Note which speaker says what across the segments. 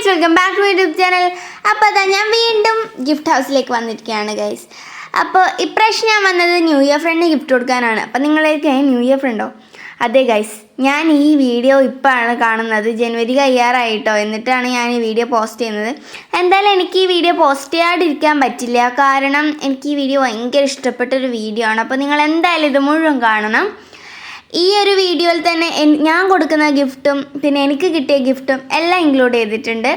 Speaker 1: Friends welcome back to YouTube channel അപ്പോൾ അതാ ഞാൻ വീണ്ടും ഗിഫ്റ്റ് ഹൗസിലേക്ക് വന്നിരിക്കുകയാണ് ഗൈസ് അപ്പോൾ ഇപ്രാവശ്യം ഞാൻ വന്നത് ന്യൂ ഇയർ ഫ്രണ്ടിന് ഗിഫ്റ്റ് കൊടുക്കാനാണ്. അപ്പോൾ നിങ്ങളേക്ക് ന്യൂ ഇയർ ഫ്രണ്ടോ അതെ ഗൈസ് ഞാൻ ഈ വീഡിയോ ഇപ്പോഴാണ് കാണുന്നത്. ജനുവരി കയ്യാറായിട്ടോ എന്നിട്ടാണ് ഞാൻ ഈ വീഡിയോ പോസ്റ്റ് ചെയ്യുന്നത്. എന്തായാലും എനിക്ക് ഈ വീഡിയോ പോസ്റ്റ് ചെയ്യാതിരിക്കാൻ പറ്റില്ല. കാരണം എനിക്ക് ഈ വീഡിയോ ഭയങ്കര ഇഷ്ടപ്പെട്ടൊരു വീഡിയോ ആണ്. അപ്പോൾ നിങ്ങൾ എന്തായാലും ഇത് മുഴുവൻ കാണണം. ഈ ഒരു വീഡിയോയിൽ തന്നെ ഞാൻ കൊടുക്കുന്ന ഗിഫ്റ്റും പിന്നെ എനിക്ക് കിട്ടിയ ഗിഫ്റ്റും എല്ലാം ഇൻക്ലൂഡ് ചെയ്തിട്ടുണ്ട്.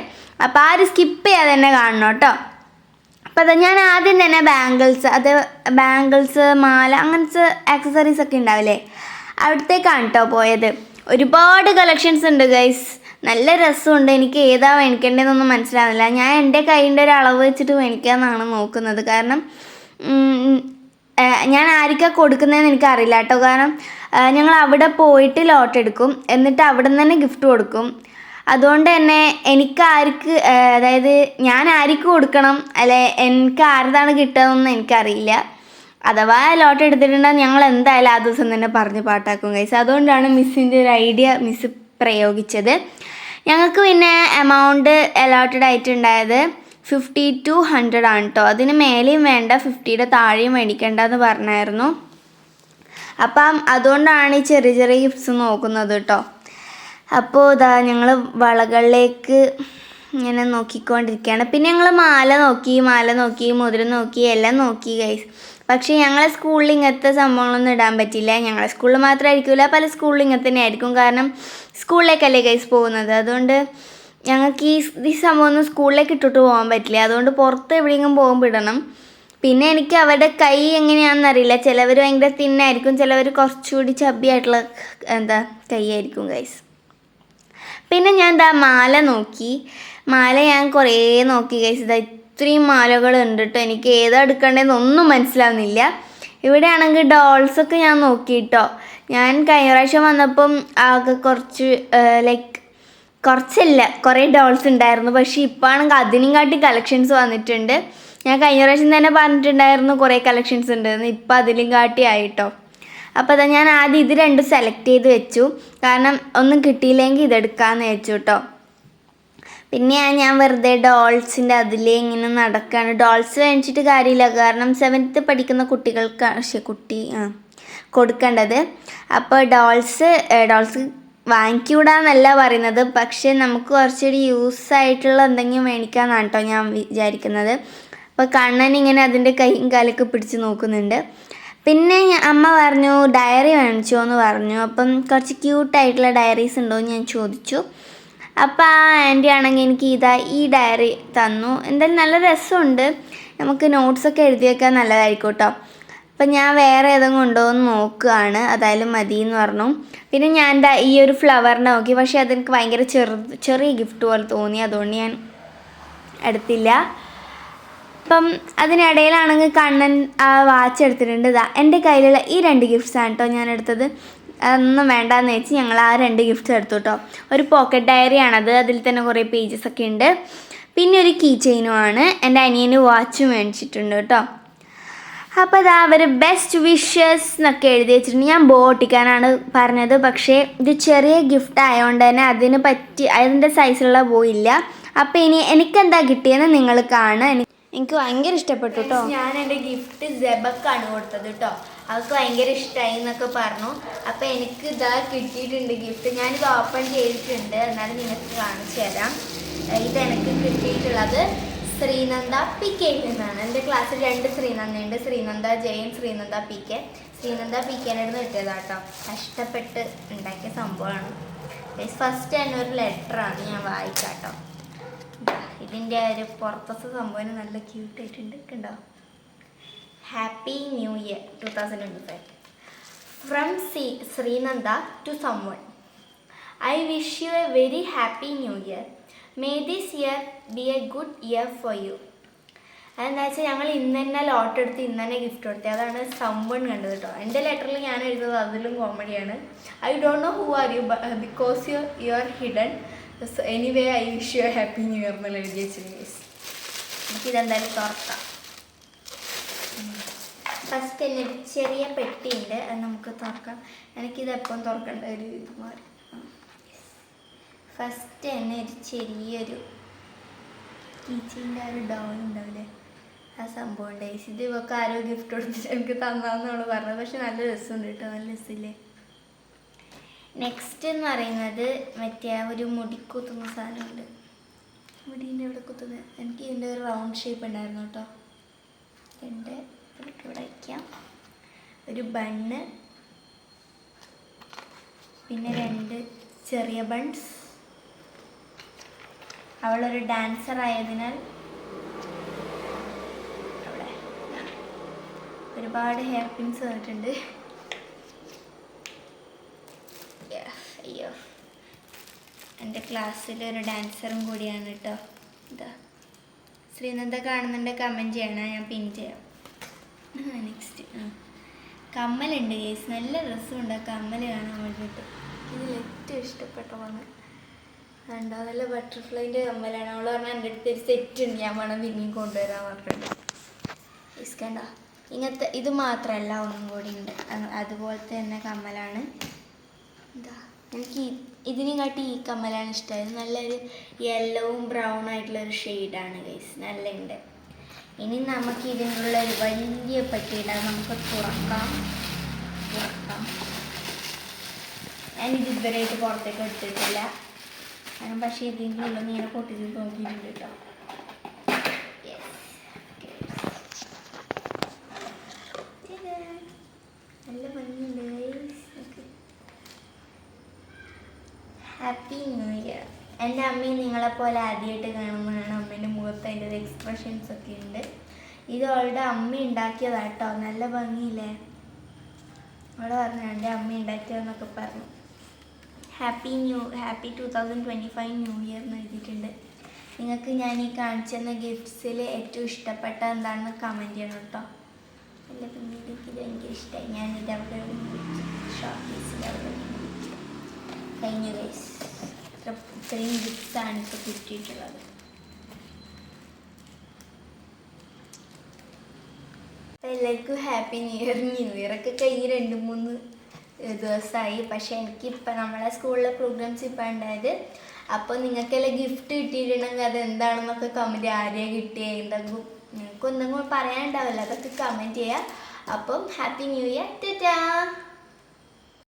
Speaker 1: അപ്പോൾ ആരും സ്കിപ്പ് ചെയ്യാതെ തന്നെ കാണണം കേട്ടോ. അപ്പോൾ അത് ഞാൻ ആദ്യം തന്നെ ബാംഗിൾസ് അത് ബാംഗിൾസ് മാല അങ്ങനത്തെ ആക്സസറീസ് ഒക്കെ ഉണ്ടാവില്ലേ? അവിടത്തേക്കാണ് കേട്ടോ പോയത്. ഒരുപാട് കളക്ഷൻസ് ഉണ്ട് ഗൈസ് നല്ല രസമുണ്ട്. എനിക്ക് ഏതാ മേടിക്കേണ്ടതെന്നൊന്നും മനസ്സിലാവുന്നില്ല. ഞാൻ എന്റെ കൈയിന്റെ ഒരു അളവ് വെച്ചിട്ട് മേടിക്കാമെന്നാണ് നോക്കുന്നത്. കാരണം ഞാൻ ആർക്കാ കൊടുക്കുന്നതെന്ന് എനിക്കറിയില്ല കേട്ടോ. കാരണം ഞങ്ങൾ അവിടെ പോയിട്ട് ലോട്ട് എടുക്കും. എന്നിട്ട് അവിടെ നിന്ന് തന്നെ ഗിഫ്റ്റ് കൊടുക്കും. അതുകൊണ്ട് തന്നെ എനിക്ക് ആർക്ക് അതായത് ഞാൻ ആർക്ക് കൊടുക്കണം? അല്ലെ എനിക്ക് ആരതാണ് കിട്ടുന്നതെന്ന് എനിക്കറിയില്ല. അഥവാ ലോട്ട് എടുത്തിട്ടുണ്ടെങ്കിൽ ഞങ്ങൾ എന്തായാലും ആ ദിവസം തന്നെ പറഞ്ഞ് പാട്ടാക്കും കൈസ് അതുകൊണ്ടാണ് മിസ്സിന്റെ ഒരു ഐഡിയ മിസ് പ്രയോഗിച്ചത്. ഞങ്ങൾക്ക് പിന്നെ എമൗണ്ട് അലോട്ടഡ് ആയിട്ടുണ്ടായത് ഫിഫ്റ്റി ടു ഹൺഡ്രഡ് ആണ് കേട്ടോ അതിന് മേലെയും വേണ്ട ഫിഫ്റ്റിയുടെ താഴെയും മേടിക്കേണ്ടെന്ന് പറഞ്ഞായിരുന്നു. അപ്പം അതുകൊണ്ടാണ് ഈ ചെറിയ ചെറിയ ഗിഫ്റ്റ്സ് നോക്കുന്നത് കേട്ടോ അപ്പോൾ ഇതാ ഞങ്ങൾ വളകളിലേക്ക് ഇങ്ങനെ നോക്കിക്കൊണ്ടിരിക്കുകയാണ്. പിന്നെ ഞങ്ങൾ മാല നോക്കി മാല നോക്കി മുതിര നോക്കി എല്ലാം നോക്കി ഗൈസ് പക്ഷേ ഞങ്ങളെ സ്കൂളിൽ ഇങ്ങനത്തെ സംഭവങ്ങളൊന്നും ഇടാൻ പറ്റില്ല. ഞങ്ങളെ സ്കൂളിൽ മാത്രമായിരിക്കില്ല പല സ്കൂളിൽ ഇങ്ങനെ തന്നെ ആയിരിക്കും. കാരണം സ്കൂളിലേക്കല്ലേ ഗൈസ് പോകുന്നത്. അതുകൊണ്ട് ഞങ്ങൾക്ക് ഈ ഈ സംഭവം ഒന്നും സ്കൂളിലേക്ക് ഇട്ടിട്ട് പോകാൻ പറ്റില്ല. അതുകൊണ്ട് പുറത്ത് എവിടെയെങ്കിലും പോകുമ്പോൾ ഇടണം. പിന്നെ എനിക്ക് അവരുടെ കൈ എങ്ങനെയാണെന്ന് അറിയില്ല. ചിലവർ ഭയങ്കര തിന്നായിരിക്കും. ചിലവർ കുറച്ചുകൂടി ചബ്ബിയായിട്ടുള്ള എന്താ കൈയായിരിക്കും ഗൈസ് പിന്നെ ഞാൻ എന്താ മാല നോക്കി. മാല ഞാൻ കുറേ നോക്കി ഗൈസ് ഇതാ ഇത്രയും മാലകൾ ഉണ്ട് കേട്ടോ എനിക്ക് ഏതാ എടുക്കേണ്ടതെന്ന് ഒന്നും മനസ്സിലാവുന്നില്ല. ഇവിടെ ആണെങ്കിൽ ഡോൾസൊക്കെ ഞാൻ നോക്കി കേട്ടോ ഞാൻ കഴിഞ്ഞ പ്രാവശ്യം വന്നപ്പം ആകെ കുറച്ച് ലൈക്ക് കുറച്ചല്ല കുറേ ഡോൾസ് ഉണ്ടായിരുന്നു. പക്ഷേ ഇപ്പോൾ ആണെങ്കിൽ അതിനും കാട്ടി കളക്ഷൻസ് വന്നിട്ടുണ്ട്. ഞാൻ കഴിഞ്ഞ പ്രാവശ്യം തന്നെ പറഞ്ഞിട്ടുണ്ടായിരുന്നു കുറേ കളക്ഷൻസ് ഉണ്ടെന്ന്. ഇപ്പം അതിലും കാട്ടി ആയിട്ടോ. അപ്പോൾ അതാ ഞാൻ ആദ്യം ഇത് രണ്ടും സെലക്ട് ചെയ്ത് വെച്ചു. കാരണം ഒന്നും കിട്ടിയില്ലെങ്കിൽ ഇതെടുക്കാമെന്ന് വെച്ചു കേട്ടോ പിന്നെ ഞാൻ വെറുതെ ഡോൾസിന്റെ അതിലേ ഇങ്ങനെ നടക്കുകയാണ് ഡോൾസ് മേടിച്ചിട്ട് കാര്യമില്ല. കാരണം സെവൻത്ത് പഠിക്കുന്ന കുട്ടികൾക്ക് പക്ഷേ കുട്ടി ആ കൊടുക്കേണ്ടത്. അപ്പോൾ ഡോൾസ് ഡോൾസ് വാങ്ങിക്കൂടാന്നല്ല പറയുന്നത്. പക്ഷേ നമുക്ക് കുറച്ചുകൂടി യൂസ് ആയിട്ടുള്ള എന്തെങ്കിലും മേടിക്കാമെന്നാണ് കേട്ടോ ഞാൻ വിചാരിക്കുന്നത്. അപ്പോൾ കണ്ണൻ ഇങ്ങനെ അതിന്റെ കൈയും കാലൊക്കെ പിടിച്ച് നോക്കുന്നുണ്ട്. പിന്നെ അമ്മ പറഞ്ഞു ഡയറി മേടിച്ചോ എന്ന് പറഞ്ഞു. അപ്പം കുറച്ച് ക്യൂട്ടായിട്ടുള്ള ഡയറീസ് ഉണ്ടോ എന്ന് ഞാൻ ചോദിച്ചു. അപ്പോൾ ആ ആന്റി ആണെങ്കിൽ എനിക്ക് ഇതാ ഈ ഡയറി തന്നു. എന്തായാലും നല്ല രസമുണ്ട്. നമുക്ക് നോട്ട്സൊക്കെ എഴുതിയേക്കാൻ നല്ലതായിരിക്കും കേട്ടോ അപ്പം ഞാൻ വേറെ ഏതെങ്കിലും കൊണ്ടുപോകുന്ന നോക്കുകയാണ്. അതായാലും മതി എന്ന് പറഞ്ഞു. പിന്നെ ഞാൻ എന്താ ഈ ഒരു ഫ്ലവറിനെ നോക്കി. പക്ഷേ അതെനിക്ക് ഭയങ്കര ചെറു ചെറിയ ഗിഫ്റ്റ് പോലെ തോന്നി. അതുകൊണ്ട് ഞാൻ എടുത്തില്ല. അപ്പം അതിനിടയിലാണെങ്കിൽ കണ്ണൻ ആ വാച്ച് എടുത്തിട്ടുണ്ട്. ഇതാ എന്റെ കയ്യിലുള്ള ഈ രണ്ട് ഗിഫ്റ്റ്സ് ആണ് കേട്ടോ ഞാൻ എടുത്തത്. അതൊന്നും വേണ്ടാന്ന് വെച്ച് ഞങ്ങൾ ആ രണ്ട് ഗിഫ്റ്റ്സ് എടുത്തു കേട്ടോ ഒരു പോക്കറ്റ് ഡയറി ആണത്. അതിൽ തന്നെ കുറേ പേജസ് ഒക്കെ ഉണ്ട്. പിന്നെ ഒരു കീ ചെയിനും ആണ്. എന്റെ അനിയന് വാച്ചും മേടിച്ചിട്ടുണ്ട് കേട്ടോ അപ്പോൾ അതാ അവർ ബെസ്റ്റ് വിഷസ് എന്നൊക്കെ എഴുതി വെച്ചിട്ടുണ്ട്. ഞാൻ ബോട്ടിക്കാനാണ് പറഞ്ഞത്. പക്ഷേ ഇത് ചെറിയ ഗിഫ്റ്റ് ആയതുകൊണ്ട് തന്നെ അതിന് പറ്റി അതിന്റെ സൈസിലുള്ള പോയില്ല അപ്പോൾ ഇനി എനിക്കെന്താ കിട്ടിയെന്ന് നിങ്ങൾ കാണുക. എനിക്ക് ഭയങ്കര ഇഷ്ടപ്പെട്ടു കേട്ടോ ഞാൻ എന്റെ ഗിഫ്റ്റ് ജബക്കാണ് കൊടുത്തത് കേട്ടോ അവൾക്ക് ഭയങ്കര ഇഷ്ടമായി എന്നൊക്കെ പറഞ്ഞു. അപ്പോൾ എനിക്ക് ഇതാ കിട്ടിയിട്ടുണ്ട് ഗിഫ്റ്റ് ഞാനിത് ഓപ്പൺ ചെയ്തിട്ടുണ്ട്. എന്നാലും നിങ്ങൾക്ക് കാണിച്ചു തരാം. ഇത് എനിക്ക് കിട്ടിയിട്ടുള്ളത് ശ്രീനന്ദ പി കെ നിന്നാണ് എന്റെ ക്ലാസ്സിൽ രണ്ട് ശ്രീനന്ദയുണ്ട് Sreenanda Jayan Sreenanda P K. Sreenanda P കെന്റെ അടുത്ത് കിട്ടിയതാട്ടോ. കഷ്ടപ്പെട്ട് ഉണ്ടാക്കിയ സംഭവമാണ്. ഫസ്റ്റ് തന്നെ ഒരു ലെറ്ററാണ് ഞാൻ വായിക്കാട്ടോ. ഇതിന്റെ ഒരു പുറത്തത്തെ സംഭവം നല്ല ക്യൂട്ടായിട്ടുണ്ട് കണ്ടോ? Happy new year two thousand twenty five from C Sreenanda to someone I wish you a very happy new year may this year be a good year for you അതെന്താ വെച്ചാൽ ഞങ്ങൾ ഇന്ന് തന്നെ ലോട്ട് എടുത്ത് ഇന്ന് തന്നെ ഗിഫ്റ്റ് കൊടുത്തത് അതാണ് സംവൺ കണ്ടത് കേട്ടോ എന്റെ ലെറ്ററിൽ ഞാൻ എഴുതുന്നത് അതിലും കോമഡിയാണ് I don't know who are you because you you are hidden anyway I wish you happy new year എന്നുള്ള എഴുതി വെച്ചിരുന്നു എനിക്കിതെന്തായാലും തുറക്കാം. ഫസ്റ്റ് എന്നെ ചെറിയ പെട്ടിയുണ്ട്. അത് നമുക്ക് തുറക്കാം. എനിക്കിതെപ്പം തുറക്കേണ്ട ഒരു ഇത് മാറി. ഫസ്റ്റ് തന്നെ ഒരു ചെറിയൊരു കീച്ചിന്റെ ആ ഒരു ഡൗൺ ഉണ്ടാവില്ലേ? ആ സംഭവം ഉണ്ടായി. ഇത് ഇവർക്ക് ആരോ ഗിഫ്റ്റ് കൊടുത്തിട്ട് എനിക്ക് തന്നാന്നാണ് പറഞ്ഞത്. പക്ഷെ നല്ല രസമുണ്ട് കേട്ടോ നല്ല രസമില്ലേ? നെക്സ്റ്റ് എന്ന് പറയുന്നത് മറ്റേ ആ ഒരു മുടി കുത്തുന്ന സാധനമുണ്ട്. മുടീന്റെ ഇവിടെ കുത്തുന്നത് എനിക്ക് ഇതിന്റെ ഒരു റൗണ്ട് ഷേപ്പ് ഉണ്ടായിരുന്നു കേട്ടോ. എന്റെ ഇവിടെ വയ്ക്കാം ഒരു ബണ്ണ്. പിന്നെ രണ്ട് ചെറിയ ബൺസ് അവളൊരു ഡാൻസർ ആയതിനാൽ ഒരുപാട് ഹെയർ പിൻസ് വന്നിട്ടുണ്ട്. അയ്യോ. എന്റെ ക്ലാസ്സിൽ ഒരു ഡാൻസറും കൂടിയാണ് കേട്ടോ ഇതാ ശ്രീനന്ദ കാണുന്നുണ്ട് കമന്റ് ചെയ്യണം ഞാൻ പിൻ ചെയ്യാം. നെക്സ്റ്റ് കമ്മലുണ്ട് കേസ് നല്ല ഡ്രസ്സും ഉണ്ട് കമ്മൽ കാണാൻ വേണ്ടിയിട്ട്. ഇതിൽ ഏറ്റവും ഇഷ്ടപ്പെട്ടതാണ് കണ്ടോ നല്ല ബട്ടർഫ്ലൈന്റെ കമ്മലാണ്. അവൾ പറഞ്ഞാൽ എന്റെ അടുത്ത് ഒരു സെറ്റ് ഉണ്ട് ഞാൻ വേണം പിന്നെയും കൊണ്ടുവരാൻ പറഞ്ഞിട്ടുണ്ട്. ഇസ്കണ്ട കണ്ടോ ഇങ്ങനത്തെ ഇത് മാത്രമല്ല ഒന്നും കൂടി ഉണ്ട്. അതുപോലത്തെ തന്നെ കമ്മലാണ്. എന്താ എനിക്ക് ഇതിനെക്കാട്ടി ഇതിനെ കാട്ടി ഈ കമ്മലാണ് ഇഷ്ടമായത് നല്ലൊരു യെല്ലോവും ബ്രൗൺ ആയിട്ടുള്ള ഒരു ഷെയ്ഡാണ് ഗൈസ് നല്ല ഉണ്ട് ഇനി നമുക്ക് ഇതിനുള്ള ഒരു വലിയ പട്ടിയുടെ നമുക്ക് തുറക്കാം. തുറക്കാം. ഞാനിത് ഇതുവരെയായിട്ട് പുറത്തേക്ക് എടുത്തിട്ടില്ല. ഞാൻ പക്ഷേ ഇതിന്റെ ഉള്ളിൽ ഇങ്ങനെ പൊട്ടിച്ച് നോക്കിയിട്ടുണ്ട് കേട്ടോ നല്ല ഭംഗിയുണ്ട്. ഹാപ്പി ന്യൂ ഇയർ എന്റെ അമ്മയും നിങ്ങളെപ്പോലെ ആദ്യമായിട്ട് കാണുമ്പോഴാണ് അമ്മേന്റെ മുഖത്ത് അതിന്റെ എക്സ്പ്രഷൻസ് ഒക്കെ ഉണ്ട്. ഇത് അവളുടെ അമ്മ ഉണ്ടാക്കിയതാട്ടോ. നല്ല ഭംഗിയില്ലേ? അവിടെ പറഞ്ഞു എന്റെ അമ്മ ഉണ്ടാക്കിയതെന്നൊക്കെ പറഞ്ഞു. Happy new happy two thousand twenty five new year എന്ന് എഴുതിയിട്ടുണ്ട്. നിങ്ങൾക്ക് ഞാൻ ഈ കാണിച്ചു തന്ന ഗിഫ്റ്റ്സിൽ ഏറ്റവും ഇഷ്ടപ്പെട്ട എന്താണെന്ന് കമന്റ് ചെയ്യണം കേട്ടോ. എന്റെ പിന്നീട് എനിക്ക് ഇത് ഭയങ്കര ഇഷ്ടമായി. ഞാൻ അവിടെ ഷോർട്ട് പീസിൽ അവിടെ കഴിഞ്ഞു ഗൈസ് ഇത്ര ഇത്രയും ഗിഫ്റ്റ്സാണ് ഇപ്പോൾ കിട്ടിയിട്ടുള്ളത്. അപ്പോൾ എല്ലാവർക്കും happy new year new year ഒക്കെ കഴിഞ്ഞ് രണ്ട് മൂന്ന് ദിവസമായി പക്ഷേ എനിക്കിപ്പോൾ നമ്മളെ സ്കൂളിലെ പ്രോഗ്രാംസ് ഇപ്പോൾ ഉണ്ടായത് അപ്പോൾ നിങ്ങൾക്കെല്ലാം ഗിഫ്റ്റ് കിട്ടിയിട്ടുണ്ടെങ്കിൽ അത് എന്താണെന്നൊക്കെ കമന്റ് ആരെയാണ് കിട്ടിയ? എന്തെങ്കിലും നിങ്ങൾക്ക് ഒന്നും പറയാനുണ്ടാവില്ല. അതൊക്കെ കമന്റ് ചെയ്യുക അപ്പം ഹാപ്പി ന്യൂ ഇയർ ടാറ്റാ